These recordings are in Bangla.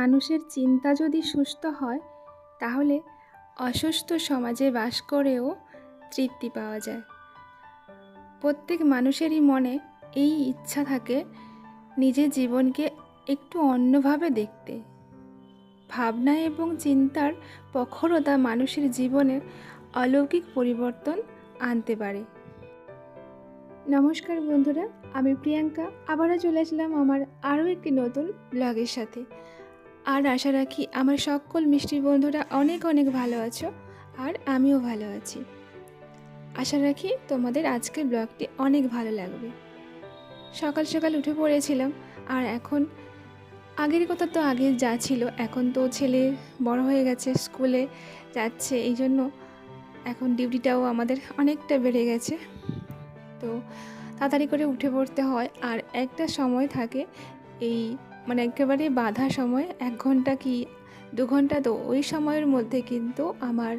মানুষের চিন্তা যদি সুস্থ হয়, তাহলে অসুস্থ সমাজে বাস করেও তৃপ্তি পাওয়া যায়। প্রত্যেক মানুষেরই মনে এই ইচ্ছা থাকে নিজের জীবনকে একটু অন্যভাবে দেখতে। ভাবনা এবং চিন্তার প্রখরতা মানুষের জীবনে অলৌকিক পরিবর্তন আনতে পারে। নমস্কার বন্ধুরা, আমি প্রিয়াঙ্কা, আবারও চলে আসলাম আমার আরও একটি নতুন ব্লগের সাথে। আর আশা রাখি আমার সকল মিষ্টি বন্ধুরা অনেক অনেক ভালো আছো, আর আমিও ভালো আছি। আশা রাখি তোমাদের আজকের ব্লগটি অনেক ভালো লাগবে। সকাল সকাল উঠে পড়েছিলাম, আর এখন আগের কথা তো আগে যা ছিল, এখন তো ছেলে বড় হয়ে গেছে, স্কুলে যাচ্ছে, এই জন্য এখন ডিউটিটাও আমাদের অনেকটা বেড়ে গেছে। তো তাড়াতাড়ি করে উঠে পড়তে হয়, আর একটা সময় থাকে এই মানে একেবারে বাধা সময়, এক ঘণ্টা কি দু ঘণ্টা? তো ওই সময়ের মধ্যে কিন্তু আমার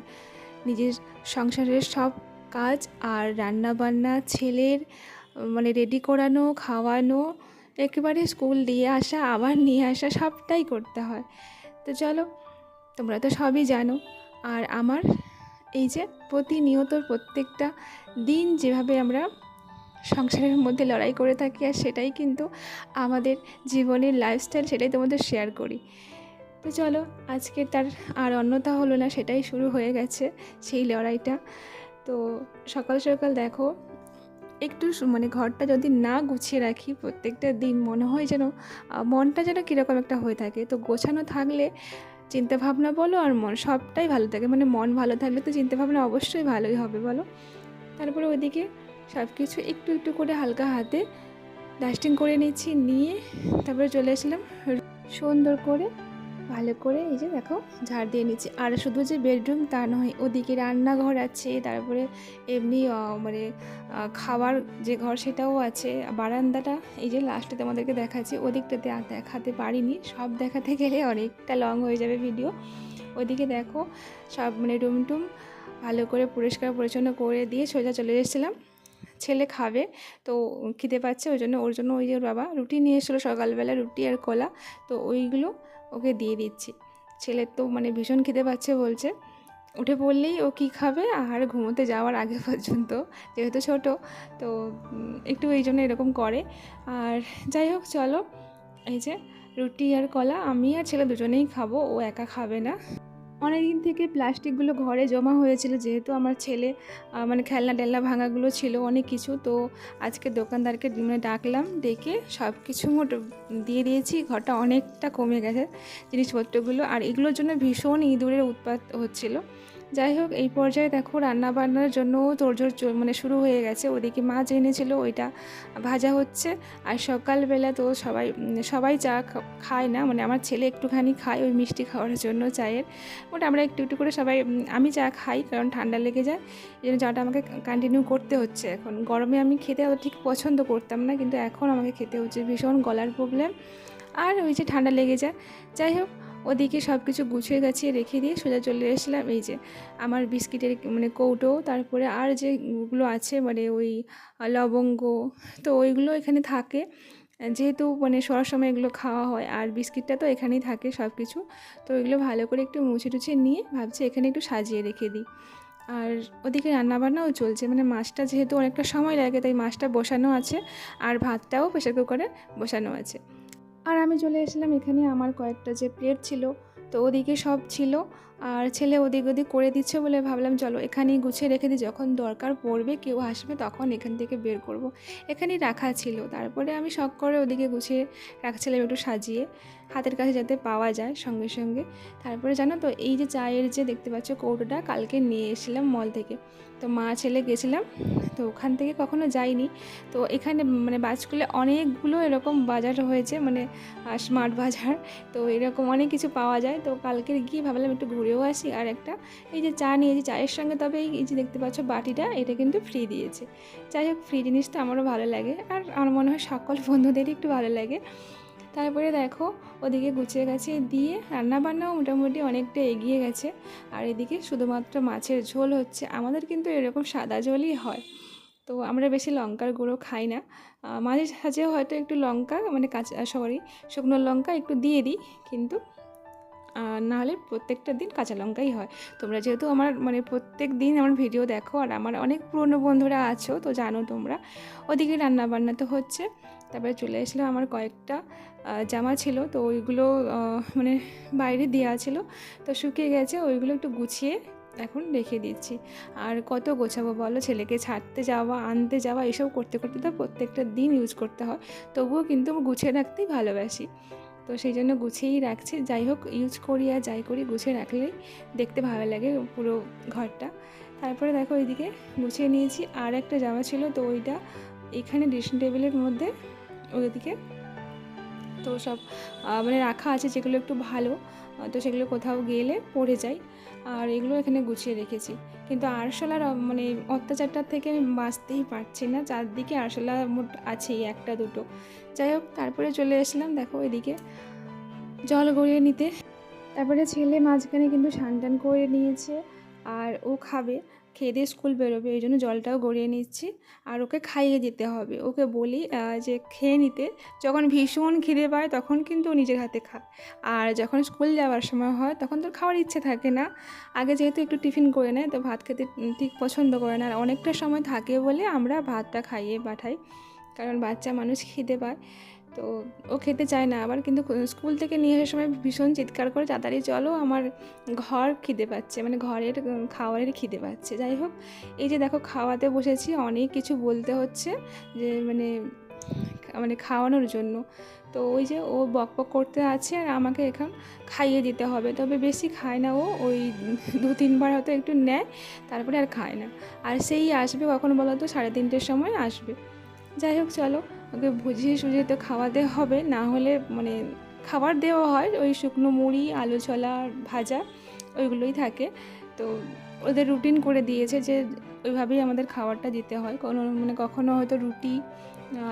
নিজের সংসারের সব কাজ আর রান্না বান্না ছেলের মানে রেডি করানো, খাওয়ানো, একেবারে স্কুল দিয়ে আসা, আবার নিয়ে আসা, সবটাই করতে হয়। তো চলো, তোমরা তো সবই জানো। আর আমার এই যে প্রতিনিয়ত প্রত্যেকটা দিন যেভাবে আমরা সংসারের মধ্যে লড়াই করে থাকি আর সেটাই কিন্তু আমাদের জীবনের লাইফস্টাইল সেটাই তোমাদের শেয়ার করি। তো চলো আজকে তার আর অন্যতা হলো না, সেটাই শুরু হয়ে গেছে সেই লড়াইটা। তো সকাল সকাল দেখো, একটু মানে ঘরটা যদি না গুছিয়ে রাখি প্রত্যেকটা দিন, মনে হয় যেন মনটা যেন কীরকম একটা হয়ে থাকে। তো গোছানো থাকলে চিন্তাভাবনা বলো আর মন, সবটাই ভালো থাকে। মানে মন ভালো থাকলে তো চিন্তাভাবনা অবশ্যই ভালোই হবে, বলো। তারপরে ওইদিকে সব কিছু একটু একটু করে হালকা হাতে ডাস্টিং করে নিচ্ছি নিয়ে তারপরে চলে আসলাম সুন্দর করে, ভালো করে এই যে দেখো ঝাড় দিয়ে নিচ্ছি আর শুধু যে বেডরুম তা নয়, ওদিকে রান্নাঘর আছে, তারপরে এমনি মানে খাওয়ার যে ঘর সেটাও আছে। বারান্দাটা এই যে লাস্টে তোমাদেরকে দেখাচ্ছি, ওদিকটাতে আর দেখাতে পারিনি, সব দেখাতে গেলে অনেকটা লং হয়ে যাবে ভিডিও ওদিকে দেখো সব মানে রুম টুম ভালো করে পরিষ্কার পরিচ্ছন্ন করে দিয়ে সোজা চলে এসেছিলাম। ছেলে খাবে, তো খিদে পাচ্ছে, ওই জন্য ওর জন্য ওই যে বাবা রুটি নিয়ে এসেছিল সকালবেলা, রুটি আর কলা, তো ওইগুলো ওকে দিয়ে দিচ্ছি। ছেলের তো মানে ভীষণ খিদে পাচ্ছে বলছে। উঠে পড়লেই ও কী খাবে? আর ঘুমোতে যাওয়ার আগে পর্যন্ত, যেহেতু ছোট, তো একটু এই জন্য এরকম করে। আর যাই হোক, চলো, এই যে রুটি আর কলা, আমি আর ছেলে দুজনেই খাব, ও একা খাবে না। অনেক দিন থেকে প্লাস্টিকগুলো ঘরে জমা হয়েছিল, যেহেতু আমার ছেলে মানে খেলনা টেলনা ভাঙাগুলো ছিল অনেক কিছু, তো আজকে দোকানদারকে মানে ডাকলাম, ডেকে সব কিছু মোট দিয়ে দিয়েছি, ঘরটা অনেকটা কমে গেছে জিনিসপত্রগুলো, আর এগুলোর জন্য ভীষণ ইঁদুরের উৎপাত হচ্ছিল। যাই হোক, এই পর্যায়ে দেখো রান্না বান্নার জন্য তোড়জোড় মানে শুরু হয়ে গেছে। ওদিকে মাছ এনেছিল ওইটা ভাজা হচ্ছে। আর সকালবেলা তো সবাই সবাই চা খায় না। মানে আমার ছেলে একটুখানি খায় ওই মিষ্টি খাওয়ার জন্য চায়ের। ওটা আমরা একটু একটু করে সবাই আমি চা খাই কারণ ঠান্ডা লেগে যায়। এই জন্য চাটা আমাকে কন্টিনিউ করতে হচ্ছে এখন। গরমে আমি খেতে ঠিক পছন্দ করতাম না, কিন্তু এখন আমাকে খেতে হচ্ছে। ভীষণ গলার প্রবলেম আর ওই যে ঠান্ডা লেগে যায়। যাই হোক ওদিকে সব কিছু গুছিয়ে গাছিয়ে রেখে দিয়ে সোজা চলে এসেছিলাম এই যে আমার বিস্কিটের মানে কৌটো, তারপরে আর যেগুলো আছে মানে ওই লবঙ্গ, তো ওইগুলো এখানে থাকে। যেহেতু মানে সবার সময় এগুলো খাওয়া হয় আর বিস্কিটটা তো এখানেই থাকে সব কিছু তো এগুলো ভালো করে একটু মুছে টুছে নিয়ে ভাবছি এখানে একটু সাজিয়ে রেখে দিই। আর ওদিকে রান্নাবান্নাও চলছে মানে মাছটা যেহেতু অনেকটা সময় লাগে, তাই মাছটা বসানো আছে আর ভাতটাও প্রেশার কুকারে বসানো আছে। আর আমি চলে এসেছিলাম এখানে আমার কয়েকটা যে প্লেট ছিল তো ওদিকে সব ছিল। আর ছেলে ওদিক ওদিক করে দিচ্ছে বলে ভাবলাম, চলো এখানেই গুছিয়ে রেখে দিই, যখন দরকার পড়বে, কেউ আসবে তখন এখান থেকে বের করব। এখানেই রাখা ছিল। তারপরে আমি শখ করে ওদিকে গুছিয়ে রাখছিলাম একটু সাজিয়ে, হাতের কাছে যাতে পাওয়া যায় সঙ্গে সঙ্গে। তারপরে জানো তো, এই যে চায়ের যে দেখতে পাচ্ছ কৌটোটা, কালকে নিয়ে এসেছিলাম মল থেকে। তো মা, ছেলে গেছিলাম, তো ওখান থেকে কখনো যাইনি। তো এখানে মানে বাজকুলে অনেকগুলো এরকম বাজার হয়েছে মানে স্মার্ট বাজার। তো এরকম অনেক কিছু পাওয়া যায়। তো কালকে গিয়ে ভাবলাম একটু ঘুরেও আসি। আর একটা, এই যে চা নিয়েছি, চায়ের সঙ্গে তবে এই যে দেখতে পাচ্ছ বাটিটা, এটা কিন্তু ফ্রি দিয়েছে। যাই হোক ফ্রি জিনিসটা আমারও ভালো লাগে, আর আমার মনে হয় সকল বন্ধুদেরই একটু ভালো লাগে। তারপরে দেখো, ওদিকে গুছিয়ে গেছে, দিয়ে রান্নাবান্নাও মোটামুটি অনেকটা এগিয়ে গেছে। আর এদিকে শুধুমাত্র মাছের ঝোল হচ্ছে, আমাদের কিন্তু এরকম সাদা ঝোলই হয়। তো আমরা বেশি লঙ্কার গুঁড়ো খাই না। মাঝে সাঝে হয়তো একটু লঙ্কা মানে কাঁচা, সরি, শুকনো লঙ্কা একটু দিয়ে দিই, কিন্তু নাহলে প্রত্যেকটা দিন কাঁচা লঙ্কাই হয়। তোমরা যেহেতু আমার মানে প্রত্যেক দিন আমার ভিডিও দেখো আর আমার অনেক পুরনো বন্ধুরা আছো, তো জানো তোমরা। ওদিকে রান্না বান্না তো হচ্ছে। তারপরে চলে এসলো আমার কয়েকটা জামা ছিল, তো ওইগুলো মানে বাইরে দেওয়া ছিল। তো শুকিয়ে গেছে, ওইগুলো একটু গুছিয়ে এখন রেখে দিচ্ছি। আর কত গোছাবো বলো? ছেলেকে ছাড়তে যাওয়া, আনতে যাওয়া, এসব করতে করতে তো প্রত্যেকটা দিন ইউজ করতে হয়। তবুও কিন্তু গুছিয়ে রাখতেই ভালোবাসি। তো সেই জন্য গুছিয়েই রাখছি। যাই হোক ইউজ করি আর যাই করি, গুছিয়ে রাখলেই দেখতে ভালো লাগে পুরো ঘরটা। তারপরে দেখো ওইদিকে গুছিয়ে নিয়েছি। আর একটা জামা ছিল, তো ওইটা এখানে ড্রেসিং টেবিলের মধ্যে ওইদিকে তো সব মানে রাখা আছে যেগুলো একটু ভালো তো সেগুলো কোথাও গেলে পড়ে যায়। আর এগুলো এখানে গুছিয়ে রেখেছি। কিন্তু আরশোলার মানে অত্যাচারটার থেকে আমি বাঁচতেই পারছি না। চারদিকে আরশোলা মোট আছেই একটা দুটো। যাই হোক, তারপরে চলে এসলাম দেখো এদিকে জল গড়িয়ে নিতে। তারপরে ছেলে মাঝখানে কিন্তু স্নান টান করে নিয়েছে, আর ও খাবে। খেয়ে দিয়ে স্কুল বেরোবে, এই জন্য জলটাও গড়িয়ে নিচ্ছি। আর ওকে খাইয়ে দিতে হবে। ওকে বলি যে খেয়ে নিতে, যখন ভীষণ খিদে পায় তখন কিন্তু ও নিজের হাতে খায়। আর যখন স্কুল যাওয়ার সময় হয় তখন তোর খাওয়ার ইচ্ছে থাকে না। আগে যেহেতু একটু টিফিন করে নেয়, তো ভাত খেতে ঠিক পছন্দ করে না। আর অনেকটা সময় থাকে বলে আমরা ভাতটা খাইয়ে পাঠাই। কারণ বাচ্চা মানুষ খিদে পায়, তো ও খেতে চায় না। আবার কিন্তু স্কুল থেকে নিয়ে আসার সময় ভীষণ চিৎকার করে, তাড়াতাড়ি চলো, আমার ঘর খিদে পাচ্ছে মানে ঘরের খাওয়ারের খিদে পাচ্ছে। যাই হোক, এই যে দেখো খাওয়াতে বসেছি, অনেক কিছু বলতে হচ্ছে, যে মানে মানে খাওয়ানোর জন্য। তো ওই যে ও বক বক করতে আছে আর আমাকে এখন খাইয়ে দিতে হবে। তবে বেশি খায় না ও, ওই দু তিনবার হয়তো একটু নেয়, তারপরে আর খায় না। আর সেই আসবে কখন বলো তো সাড়ে তিনটের সময় আসবে। যাই হোক, চলো। ওকে বুঝিয়ে সুঝিয়ে তো খাওয়াতে হবে, না হলে মানে খাবার দেওয়া হয়, ওই শুকনো মুড়ি, আলু ছোলা ভাজা, ওইগুলোই থাকে। তো ওদের রুটিন করে দিয়েছে যে ওইভাবেই আমাদের খাবারটা দিতে হয়। কোনো মানে কখনো হয়তো রুটি,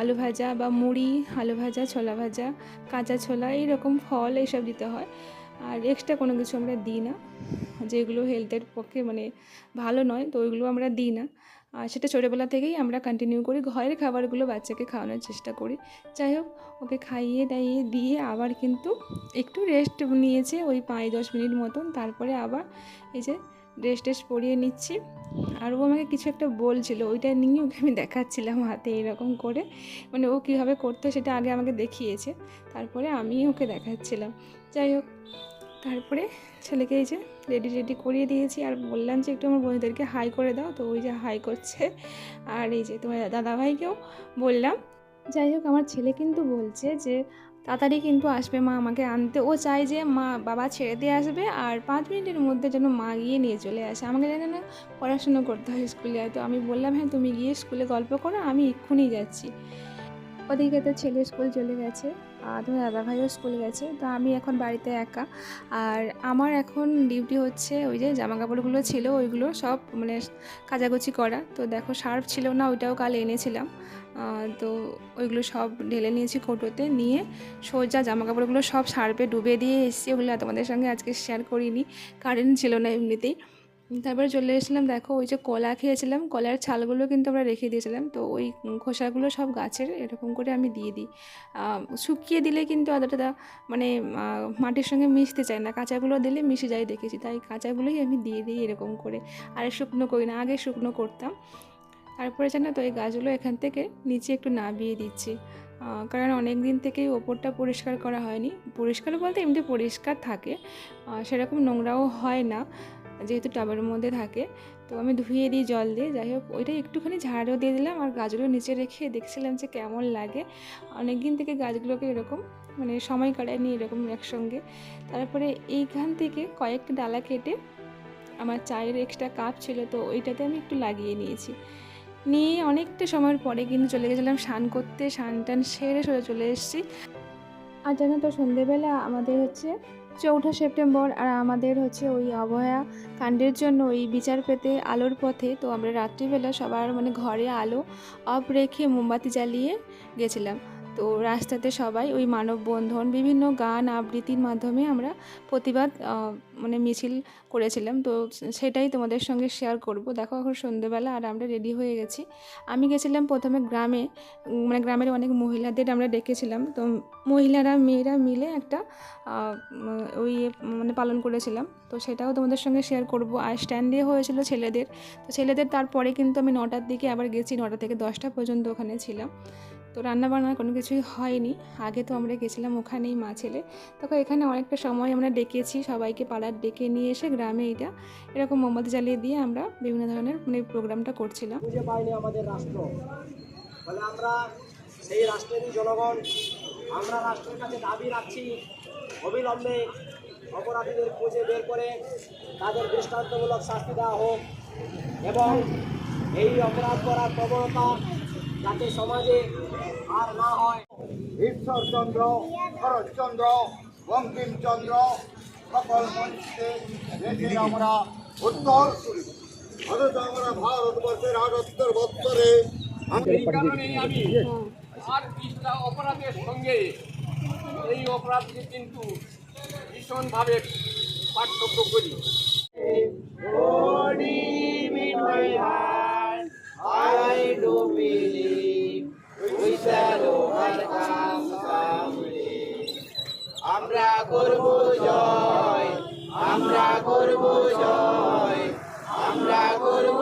আলু ভাজা বা মুড়ি, আলু ভাজা, ছোলা ভাজা, কাঁচা ছোলা, এইরকম ফল এইসব দিতে হয়। আর এক্সট্রা কোনো কিছু আমরা দিই না, যেগুলো হেলথের পক্ষে মানে ভালো নয়, তো ওইগুলো আমরা দিই না। আর সেটা ছোটোবেলা থেকেই আমরা কন্টিনিউ করি। ঘরের খাবারগুলো বাচ্চাকে খাওয়ানোর চেষ্টা করি। যাই হোক, ওকে খাইয়ে দাইয়ে দিয়ে আবার কিন্তু একটু রেস্ট নিয়েছে ওই পাঁচ দশ মিনিট মতন। তারপরে আবার এই যে ড্রেস টেস্ট পরিয়ে নিচ্ছি। আর ও আমাকে কিছু একটা বলছিল, ওইটা নিয়ে ওকে আমি দেখাচ্ছিলাম হাতে এরকম করে। মানে ও কীভাবে করতো সেটা আগে আমাকে দেখিয়েছে। তারপরে আমি ওকে দেখাচ্ছিলাম। যাই হোক, তারপরে ছেলেকে এই যে রেডি রেডি করিয়ে দিয়েছি। আর বললাম যে একটু আমার বন্ধুদেরকে হাই করে দাও। তো ওই যে হাই করছে। আর এই যে তোমার দাদাভাইকেও বললাম। যাই হোক, আমার ছেলে কিন্তু বলছে যে, তাড়াতাড়ি কিন্তু আসবে মা আমাকে আনতে। ও চায় যে মা, বাবা ছেড়ে দিয়ে আসবে আর পাঁচ মিনিটের মধ্যে যেন মা গিয়ে নিয়ে চলে আসে। আমাকে যেন না পড়াশুনো করতে হয় স্কুলে। তো আমি বললাম হ্যাঁ তুমি গিয়ে স্কুলে গল্প করো, আমি এক্ষুনি যাচ্ছি। ওদিকে তো ছেলে স্কুল চলে গেছে। তোমার দাদাভাইও স্কুল গেছে, তো আমি এখন বাড়িতে একা। আর আমার এখন ডিউটি হচ্ছে ওই যে জামা কাপড়গুলো ছিল, ওইগুলো সব মানে কাচাকুচি করা। তো দেখো শার্প ছিল না, ওইটাও কাল এনেছিলাম। তো ওইগুলো সব ঢেলে নিয়েছি কৌটোতে, নিয়ে সোজা জামা কাপড়গুলো সব শার্পে ডুবে দিয়ে এসেছি। ওগুলো তোমাদের সঙ্গে আজকে শেয়ার করিনি কারেন্ট ছিল না এমনিতেই। তারপরে চলে এসেছিলাম, দেখো ওই যে কলা খেয়েছিলাম, কলার ছালগুলো কিন্তু আমরা রেখে দিয়েছিলাম, তো ওই খোসাগুলো সব গাছের এরকম করে আমি দিয়ে দিই। শুকিয়ে দিলে কিন্তু অতটা মানে মাটির সঙ্গে মিশতে চায় না, কাঁচাগুলো দিলে মিশে যায় দেখেছি, তাই কাঁচাগুলোই আমি দিয়ে দিই এরকম করে। আর শুকনো করি না, আগে শুকনো করতাম। তারপরে জানো তো, এই গাছগুলো এখান থেকে নিচে একটু নামিয়ে দিচ্ছি। কারণ অনেক দিন থেকেই ওপরটা পরিষ্কার করা হয়নি। পরিষ্কার বলতে এমনি পরিষ্কার থাকে সেরকম নোংরাও হয় না। যেহেতু টাবের মধ্যে থাকে, তো আমি ধুয়ে দিই জল দিয়ে, যাই হোক ওইটা একটুখানি ঝাড়ও দিয়ে দিলাম আর গাছগুলো নিচে রেখে দেখছিলাম যে কেমন লাগে। অনেক দিন থেকে গাছগুলোকে এরকম মানে সময় কাটায়নি এরকম একসঙ্গে। তারপরে এইখান থেকে কয়েকটা ডালা কেটে আমার চায়ের এক্সট্রা কাপ ছিল, তো ওইটাতে আমি একটু লাগিয়ে নিয়েছি। নিয়ে অনেকটা সময়ের পরে কিন্তু চলে গেছিলাম স্নান করতে স্নান টান সেরে সরে চলে এসেছি। আর জানো তো, সন্ধেবেলা আমাদের হচ্ছে চৌঠা সেপ্টেম্বর আর আমাদের হচ্ছে ওই অবহেয়া কাণ্ডের জন্য ওই বিচার পেতে আলোর পথে। তো আমরা রাত্রিবেলা সবার মানে ঘরে আলো অফ রেখে মোমবাতি জ্বালিয়ে গেছিলাম। তো রাস্তাতে সবাই ওই মানববন্ধন, বিভিন্ন গান, আবৃত্তির মাধ্যমে আমরা প্রতিবাদ মানে মিছিল করেছিলাম। তো সেটাই তোমাদের সঙ্গে শেয়ার করব। দেখো এখন সন্ধেবেলা আর আমরা রেডি হয়ে গেছি। আমি গেছিলাম প্রথমে গ্রামে মানে গ্রামের অনেক মহিলাদের আমরা ডেকেছিলাম। তো মহিলারা, মেয়েরা মিলে একটা ওই মানে পালন করেছিলাম। তো সেটাও তোমাদের সঙ্গে শেয়ার করব। আর স্ট্যান্ডে হয়েছিল ছেলেদের। তো ছেলেদের তারপরে কিন্তু আমি নটার দিকে আবার গেছি, নটা থেকে দশটা পর্যন্ত ওখানে ছিলাম। তো রান্না বান্না কোনো কিছুই হয়নি। আগে তো আমরা গেছিলাম ওখানেই মা ছেলে। তখন এখানে অনেকটা সময় আমরা ডেকেছি সবাইকে পাড়ার ডেকে নিয়ে এসে গ্রামে এটা এরকম মোমবাতি জ্বালিয়ে দিয়ে আমরা বিভিন্ন ধরনের মানে প্রোগ্রামটা করছিলাম। খুঁজে পায়নি আমাদের রাষ্ট্র। ফলে আমরা সেই রাষ্ট্রেরই জনগণ। আমরা রাষ্ট্রের কাছে দাবি রাখছি। অবিলম্বে অপরাধীদের খুঁজে বের করে তাদের দৃষ্টান্তমূলক শাস্তি দেওয়া হোক। এবং এই অপরাধ করার প্রবণতা যাতে সমাজে আর না হয়। ঈশ্বরচন্দ্র শরৎচন্দ্র বঙ্কিমচন্দ্র সকল মঞ্চে রেখে আমরা উত্তর। করি অথচ আমরা ভারতবর্ষের আটাত্তর বছরে এই কারণেই আমি আর কিছুটা অপরাধের সঙ্গে এই অপরাধকে কিন্তু ভীষণভাবে পার্থক্য করি। believe we shall overcome someday. আমরা করব জয় আমরা করব জয় আমরা করব